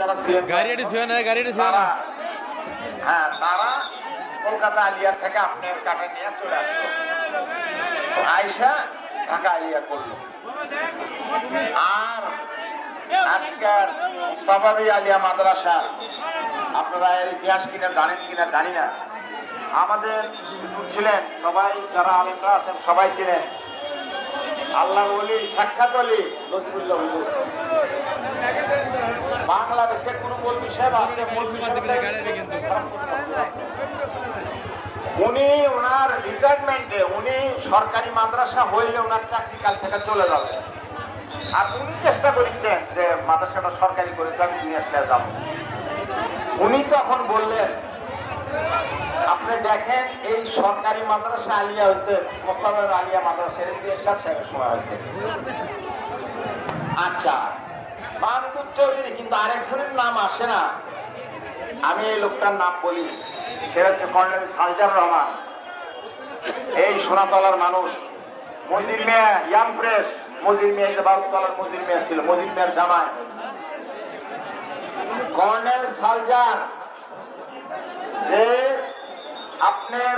যারা ছিলেন গাড়িটি ছুঁয়ে না গাড়িটি ছুঁয়ে না হ্যাঁ তারা কলকাতা আলিয়ার থেকে আপনার কাটা নিয়ে চলে আসলো। আয়সা ঢাকা আলিয়া করল। আর আজকের মুস্তাফাবি আলিয়া মাদ্রাসা আপনারা এর ইতিহাস কিনা জানেন কিনা জানি না। আমাদের ছিলেন সবাই যারা আলেমরা আছেন সবাই ছিলেন আল্লাহ বলি সাক্ষাৎ বলি নজরুল্লাহ বাংলাদেশের কোন মৌলবি সাহেব উনি ওনার রিটায়ারমেন্টে উনি সরকারি মাদ্রাসা হইলে ওনার চাকরি কাল থেকে চলে যাবে। আর উনি চেষ্টা করেছেন যে মাদ্রাসাটা সরকারি করে নিয়ে আসলে যাব উনি তখন বললেন আপনি দেখেন এই সরকারি মাদ্রাসা আলিয়া হয়েছে মোস্তাফার আলিয়া মাদ্রাসা দিয়ে সময় হয়েছে আচ্ছা মাহমুদ চৌধুরী কিন্তু আরেকজনের নাম আসে না। আমি এই লোকটার নাম বলি হচ্ছে কর্নেল সালজার রহমান। এই সোনাতলার মানুষ, মজির মিয়া প্রেস, মজির মিয়া যে বাবুতলার মজির মিয়া ছিল, মজির মিয়ার জামাই। কর্নেল সালজার যে আপনার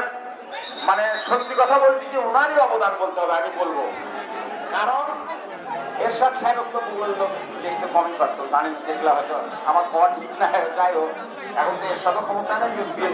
মানে সত্যি কথা বলতে কি ওনারই অবদান বলতে হবে, আমি বলব। কারণ এরশাদ সাহেব তো বলল কমই পারতো জানেন, দেখলে হয়তো আমার পর ঠিক না, যাই হোক। এখন তো এরশাদও ক্ষমতা নেই